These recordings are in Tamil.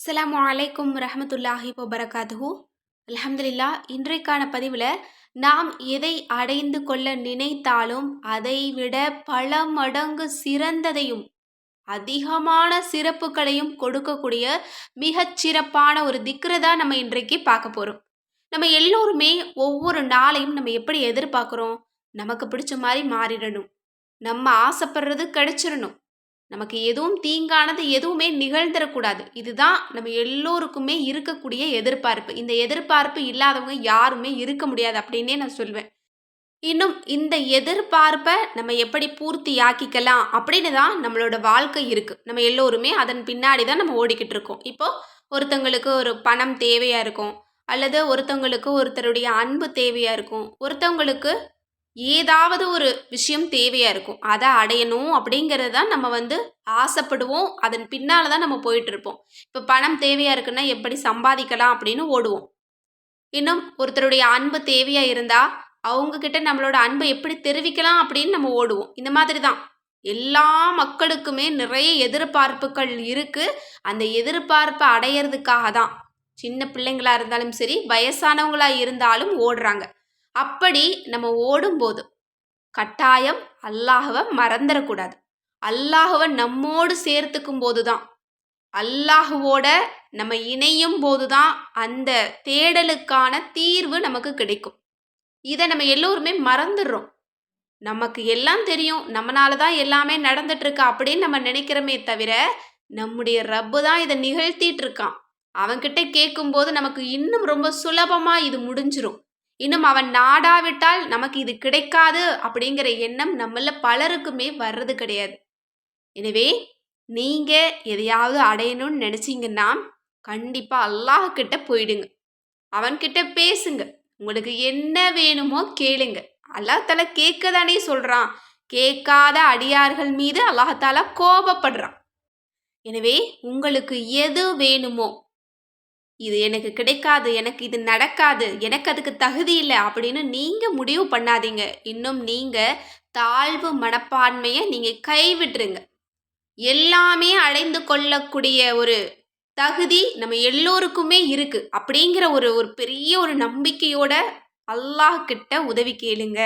அஸ்லாம் அலைக்கும் ரஹமத்துல்லாஹி வபரகாதுஹு அலமதுல்லா இன்றைக்கான பதிவில் நாம் எதை அடைந்து கொள்ள நினைத்தாலும் அதைவிட பல மடங்கு சிறந்ததையும் அதிகமான சிறப்புகளையும் கொடுக்கக்கூடிய மிகச் சிறப்பான ஒரு திக்ரை தான் நம்ம இன்றைக்கு பார்க்க போகிறோம் நம்ம எல்லோருமே ஒவ்வொரு நாளையும் நம்ம எப்படி எதிர்பார்க்குறோம்? நமக்கு பிடிச்ச மாதிரி மாறிடணும். நம்ம ஆசைப்படுறது கிடைச்சிடணும். நமக்கு எதுவும் தீங்கானது எதுவுமே நிகழ்ந்துடக்கூடாது. இதுதான் நம்ம எல்லோருக்குமே இருக்கக்கூடிய எதிர்பார்ப்பு. இந்த எதிர்பார்ப்பு இல்லாதவங்க யாருமே இருக்க முடியாது அப்படின்னே நான் சொல்வேன். இன்னும் இந்த எதிர்பார்ப்பை நம்ம எப்படி பூர்த்தி ஆக்கிக்கலாம் அப்படின்னு தான் நம்மளோட வாழ்க்கை இருக்குது நம்ம எல்லோருமே அதன் பின்னாடி தான் நம்ம ஓடிக்கிட்டு இருக்கோம். இப்போது ஒருத்தங்களுக்கு ஒரு பணம் தேவையாக இருக்கும். அல்லது ஒருத்தவங்களுக்கு ஒருத்தருடைய அன்பு தேவையாக இருக்கும். ஒருத்தவங்களுக்கு ஏதாவது ஒரு விஷயம் தேவையாக இருக்கும். அதை அடையணும் அப்படிங்கிறது தான் நம்ம வந்து ஆசைப்படுவோம். அதன் பின்னால் தான் நம்ம போயிட்டு இருப்போம். இப்போ பணம் தேவையாக இருக்குன்னா எப்படி சம்பாதிக்கலாம் அப்படின்னு ஓடுவோம். இன்னும் ஒருத்தருடைய அன்பு தேவையாக இருந்தால் அவங்கக்கிட்ட நம்மளோட அன்பை எப்படி தெரிவிக்கலாம் அப்படின்னு நம்ம ஓடுவோம். இந்த மாதிரி தான். எல்லா மக்களுக்குமே நிறைய எதிர்பார்ப்புகள் இருக்குது அந்த எதிர்பார்ப்பை அடையிறதுக்காக தான். சின்ன பிள்ளைங்களாக இருந்தாலும் சரி வயசானவங்களாக இருந்தாலும் ஓடுறாங்க. அப்படி நம்ம ஓடும்போது கட்டாயம் அல்லாஹவை மறந்துடக்கூடாது. அல்லாஹுவை நம்மோடு சேர்த்துக்கும் போது தான் அல்லாஹுவோட நம்ம இணையும் போது தான் அந்த தேடலுக்கான தீர்வு நமக்கு கிடைக்கும். இதை நம்ம எல்லோருமே மறந்துடுறோம். நமக்கு எல்லாம் தெரியும். நம்மளால தான் எல்லாமே நடந்துட்டுருக்கு அப்படின்னு நம்ம நினைக்கிறோமே தவிர நம்முடைய ரப்பு தான் இதை நிகழ்த்திட்டு இருக்கான் அவன்கிட்ட கேட்கும்போது நமக்கு இன்னும் ரொம்ப சுலபமாக இது முடிஞ்சிரும். இன்னும் அவன் நாடாவிட்டால் நமக்கு இது கிடைக்காது அப்படிங்கிற எண்ணம் நம்மள பலருக்குமே வர்றது கிடையாது. எனவே நீங்க எதையாவது அடையணும்னு நினைச்சீங்கன்னா கண்டிப்பா அல்லாஹ் கிட்ட போயிடுங்க. அவன்கிட்ட பேசுங்க. உங்களுக்கு என்ன வேணுமோ கேளுங்க. அல்லாஹால கேட்க தானே சொல்றான். கேட்காத அடியார்கள் மீது அல்லாஹால கோபப்படுறான். எனவே உங்களுக்கு எது வேணுமோ இது எனக்கு கிடைக்காது எனக்கு இது நடக்காது எனக்கு அதுக்கு தகுதி இல்லை அப்படின்னு நீங்கள் முடிவு பண்ணாதீங்க. இன்னும் நீங்கள் தாழ்வு மனப்பான்மையை நீங்கள் கைவிட்டுருங்க. எல்லாமே அடைந்து கொள்ளக்கூடிய ஒரு தகுதி நம்ம எல்லோருக்குமே இருக்குது அப்படிங்கிற ஒரு ஒரு பெரிய ஒரு நம்பிக்கையோட அல்லாஹ் கிட்ட உதவி கேளுங்க.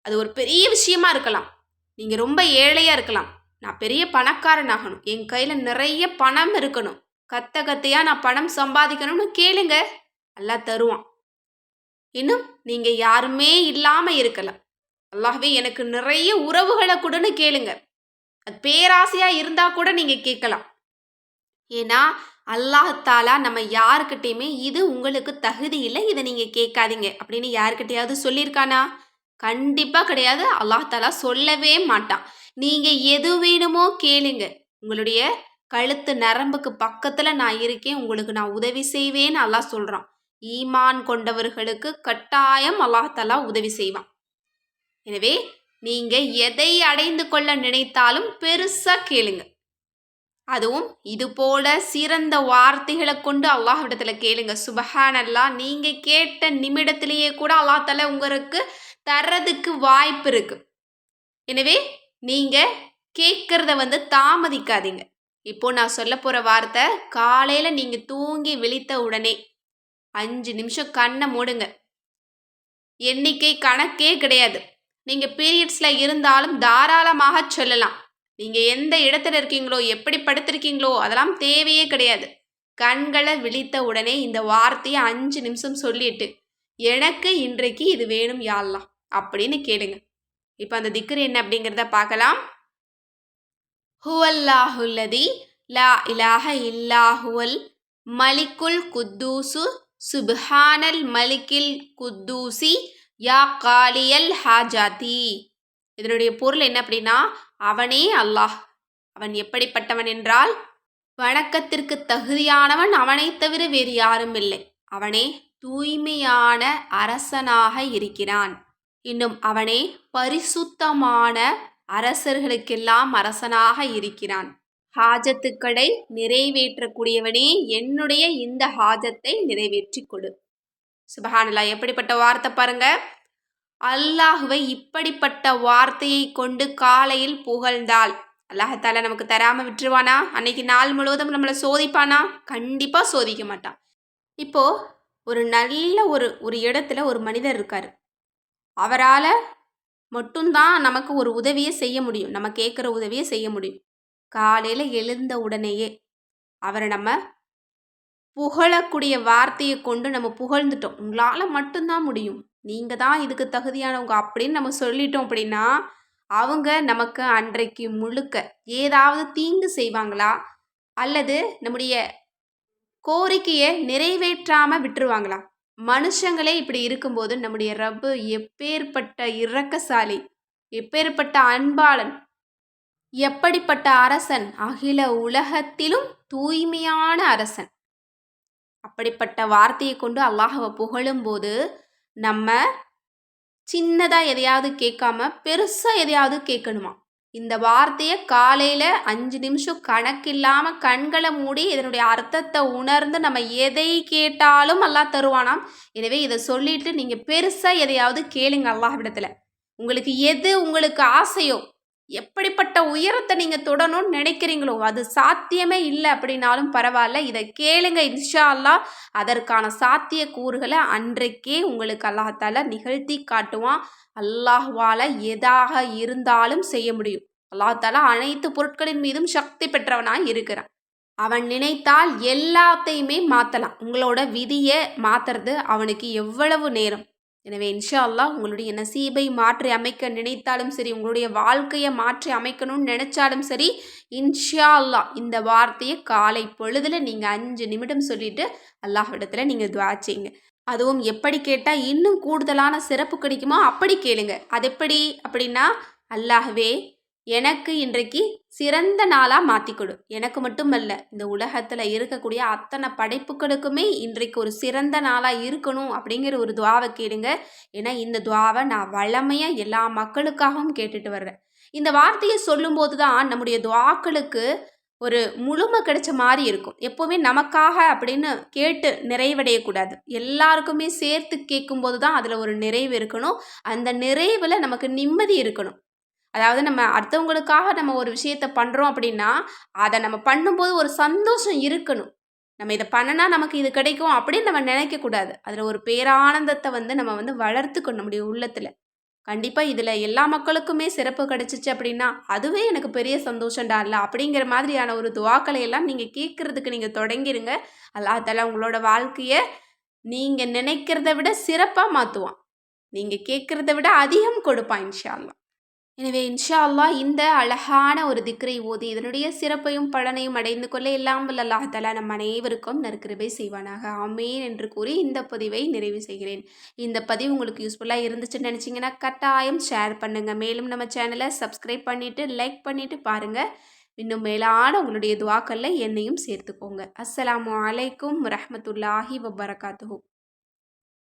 அது ஒரு பெரிய விஷயமா இருக்கலாம். நீங்கள் ரொம்ப ஏழையாக இருக்கலாம். நான் பெரிய பணக்காரன் ஆகணும் என் கையில் நிறைய பணம் இருக்கணும். கத்த கத்தையாக நான் பணம் சம்பாதிக்கணும்னு கேளுங்க. அல்லா தருவான். இன்னும் நீங்கள் யாருமே இல்லாமல் இருக்கலாம். அல்லாஹவே எனக்கு நிறைய உறவுகளை கூடன்னு கேளுங்க. அது பேராசையாக இருந்தால் கூட நீங்கள் கேட்கலாம். ஏன்னா அல்லாஹாலா நம்ம யாருக்கிட்டேயுமே இது உங்களுக்கு தகுதி இல்லை இதை நீங்கள் கேட்காதீங்க. அப்படின்னு யாருக்கிட்டையாவது சொல்லியிருக்கானா? கண்டிப்பாக கிடையாது. அல்லாஹாலா சொல்லவே மாட்டான். நீங்கள் எது வேணுமோ கேளுங்க. உங்களுடைய கழுத்து நரம்புக்கு பக்கத்தில் நான் இருக்கேன் உங்களுக்கு நான் உதவி செய்வேன்னு அல்லாஹ் சொல்கிறான் ஈமான் கொண்டவர்களுக்கு கட்டாயம் அல்லாஹாலா உதவி செய்வான். எனவே நீங்கள் எதை அடைந்து கொள்ள நினைத்தாலும் பெருசாக கேளுங்க. அதுவும் இது போல சிறந்த வார்த்தைகளை கொண்டு அல்லாஹ்விடத்தில் கேளுங்க. சுபஹான் அல்லா நீங்கள் கேட்ட நிமிடத்திலேயே கூட அல்லாஹால உங்களுக்கு தர்றதுக்கு வாய்ப்பு இருக்கு. எனவே நீங்கள் கேட்குறத வந்து தாமதிக்காதீங்க. இப்போ நான் சொல்ல போகிற வார்த்தை காலையில் நீங்கள் தூங்கி விழித்த உடனே அஞ்சு நிமிஷம் கண்ணை மூடுங்க. எண்ணிக்கை கணக்கே கிடையாது. நீங்கள் பீரியட்ஸில் இருந்தாலும் தாராளமாக சொல்லலாம். நீங்கள் எந்த இடத்துல இருக்கீங்களோ எப்படி படுத்திருக்கீங்களோ அதெல்லாம் தேவையே கிடையாது. கண்களை விழித்த உடனே இந்த வார்த்தையை அஞ்சு நிமிஷம் சொல்லிட்டு எனக்கு இன்றைக்கு இது வேணும் யாழ்லாம் அப்படின்னு கேளுங்க. இப்போ அந்த திக்கர் என்ன அப்படிங்கிறத பார்க்கலாம். ஹுவல்லாஹுல்லதி லா இலாஹ இல்லாஹுவல் மலிக்குல் குத்தூசு சுப்ஹானல் மலிக்கில் குத்தூசி யா காலியல் ஹாஜாதி. இதனுடைய பொருள் என்ன அப்படின்னா அவனே அல்லாஹ். அவன் எப்படிப்பட்டவன் என்றால் வணக்கத்திற்கு தகுதியானவன் அவனை தவிர வேறு யாரும் இல்லை. அவனே தூய்மையான அரசனாக இருக்கிறான். இன்னும் அவனே பரிசுத்தமான அரசர்களுக்கெல்லாம் அரசனாக இருக்கிறான். ஹாஜத்துக்களை நிறைவேற்றக்கூடியவனே என்னுடைய இந்த ஹாஜத்தை நிறைவேற்றி கொடு. சுபஹானல்லா எப்படிப்பட்ட வார்த்தை பாருங்க. அல்லாஹுவை இப்படிப்பட்ட வார்த்தையை கொண்டு காலையில் புகழ்ந்தால் அல்லாஹத்தால நமக்கு தராமல் விட்டுருவானா? அன்னைக்கு நாள் முழுவதும் நம்மளை சோதிப்பானா? கண்டிப்பாக சோதிக்க மாட்டான். இப்போது ஒரு நல்ல ஒரு ஒரு இடத்துல ஒரு மனிதர் இருக்கார். அவரால் மட்டும்தான் நமக்கு ஒரு உதவியை செய்ய முடியும். நம்ம கேட்குற உதவியை செய்ய முடியும். காலையில் எழுந்த உடனேயே அவரை நம்ம புகழக்கூடிய வார்த்தையை கொண்டு நம்ம புகழ்ந்துட்டோம். உங்களால் மட்டும்தான் முடியும். நீங்கள் தான் இதுக்கு தகுதியானவங்க அப்படின்னு நம்ம சொல்லிட்டோம் அப்படின்னா அவங்க நமக்கு அன்றைக்கு முழுக்க ஏதாவது தீங்கு செய்வாங்களா? அல்லது நம்முடைய கோரிக்கையை நிறைவேற்றாமல் விட்டுருவாங்களா? மனுஷங்களே இப்படி இருக்கும்போது நம்முடைய ரப்பு எப்பேற்பட்ட இரக்கசாலி எப்பேற்பட்ட அன்பாளன் எப்படிப்பட்ட அரசன்? அகில உலகத்திலும் தூய்மையான அரசன். அப்படிப்பட்ட வார்த்தையை கொண்டு அல்லாஹவை புகழும்போது நம்ம சின்னதாக எதையாவது கேட்காம பெருசாக எதையாவது கேட்கணுமா? இந்த வார்த்தையை காலையில் அஞ்சு நிமிஷம் கணக்கில்லாமல் கண்களை மூடி இதனுடைய அர்த்தத்தை உணர்ந்து நம்ம எதை கேட்டாலும் அல்லா தருவானாம். எனவே இதை சொல்லிட்டு நீங்கள் பெருசாக எதையாவது கேளுங்க அல்லாஹ்விடத்தில். உங்களுக்கு எது உங்களுக்கு ஆசையோ எப்படிப்பட்ட உயரத்தை நீங்கள் தொடணும்னு நினைக்கிறீங்களோ அது சாத்தியமே இல்லை அப்படின்னாலும் பரவாயில்ல. இதை கேளுங்க இன்ஷா அல்லா அதற்கான சாத்திய கூறுகளை அன்றைக்கே உங்களுக்கு அல்லாஹால நிகழ்த்தி காட்டுவான். அல்லாஹ்வால எதாக இருந்தாலும் செய்ய முடியும். அல்லாஹால அனைத்து பொருட்களின் மீதும் சக்தி பெற்றவனாக இருக்கிறான். அவன் நினைத்தால் எல்லாத்தையுமே மாற்றலாம் உங்களோட விதியை மாற்றுறது அவனுக்கு எவ்வளவு நேரம்? எனவே இன்ஷா அல்லா உங்களுடைய நசீபை மாற்றி அமைக்க நினைத்தாலும் சரி உங்களுடைய வாழ்க்கையை மாற்றி அமைக்கணும்னு நினச்சாலும் சரி இன்ஷா அல்லா இந்த வார்த்தையை காலை பொழுதில் நீங்கள் அஞ்சு நிமிடம் சொல்லிவிட்டு அல்லாஹ்விடத்தில் நீங்கள் துவா செய்யுங்க. அதுவும் எப்படி கேட்டால் இன்னும் கூடுதலான சிறப்பு கிடைக்குமோ அப்படி கேளுங்க. அது எப்படி அப்படின்னா அல்லாஹ்வே எனக்கு இன்றைக்கு சிறந்த நாளாக மாற்றி கொடு. எனக்கு மட்டுமல்ல இந்த உலகத்தில் இருக்கக்கூடிய அத்தனை படைப்புகளுக்குமே இன்றைக்கு ஒரு சிறந்த நாளாக இருக்கணும் அப்படிங்கிற ஒரு துவாவை கேளுங்க. ஏன்னா இந்த துவாவை நான் வளமையாக எல்லா மக்களுக்காகவும் கேட்டுட்டு வர்றேன். இந்த வார்த்தையை சொல்லும்போது தான் நம்முடைய துவாக்களுக்கு ஒரு முழுமை கிடைச்ச மாதிரி இருக்கும். எப்போவுமே நமக்காக அப்படின்னு கேட்டு நிறைவடையக்கூடாது. எல்லாருக்குமே சேர்த்து கேட்கும்போது தான் அதில் ஒரு நிறைவு இருக்கணும். அந்த நிறைவில் நமக்கு நிம்மதி இருக்கணும். அதாவது நம்ம அடுத்தவங்களுக்காக நம்ம ஒரு விஷயத்த பண்ணுறோம் அப்படின்னா அதை நம்ம பண்ணும்போது ஒரு சந்தோஷம் இருக்கணும். நம்ம இதை பண்ணனா நமக்கு இது கிடைக்கும் அப்படின்னு நம்ம நினைக்கக்கூடாது. அதில் ஒரு பேரானந்தத்தை வந்து நம்ம வந்து வளர்த்துக்கணும் நம்முடைய உள்ளத்தில். கண்டிப்பாக இதில் எல்லா மக்களுக்குமே சிறப்பு கிடைச்சிச்சு அப்படின்னா அதுவே எனக்கு பெரிய சந்தோஷம்டா இல்லை அப்படிங்கிற மாதிரியான ஒரு துவாக்களை எல்லாம் நீங்கள் கேட்குறதுக்கு நீங்கள் தொடங்கிருங்க. அல்லாத்தால உங்களோட வாழ்க்கையை நீங்கள் நினைக்கிறத விட சிறப்பாக மாற்றுவான் நீங்கள் கேட்குறத விட அதிகம் கொடுப்பான் இன்ஷால்லாம் எனவே இன்ஷா அல்லா இந்த அழகான ஒரு திக்ரை ஓதி இதனுடைய சிறப்பையும் பலனையும் அடைந்து கொள்ள எல்லாம் வல்ல அல்லாஹாலா நம் அனைவருக்கும் நற்கிருபை செய்வானாக. ஆமேன் என்று கூறி இந்த பதிவை நிறைவு செய்கிறேன். இந்த பதிவு உங்களுக்கு யூஸ்ஃபுல்லாக இருந்துச்சுன்னு நினச்சிங்கன்னா கட்டாயம் ஷேர் பண்ணுங்கள் மேலும் நம்ம சேனலை சப்ஸ்கிரைப் பண்ணிவிட்டு லைக் பண்ணிவிட்டு பாருங்கள் இன்னும் மேலான உங்களுடைய துவாக்களில் என்னையும் சேர்த்துக்கோங்க. அஸ்லாம் வலைக்கும் ரஹமத்துல்லாஹி வபரகாத்து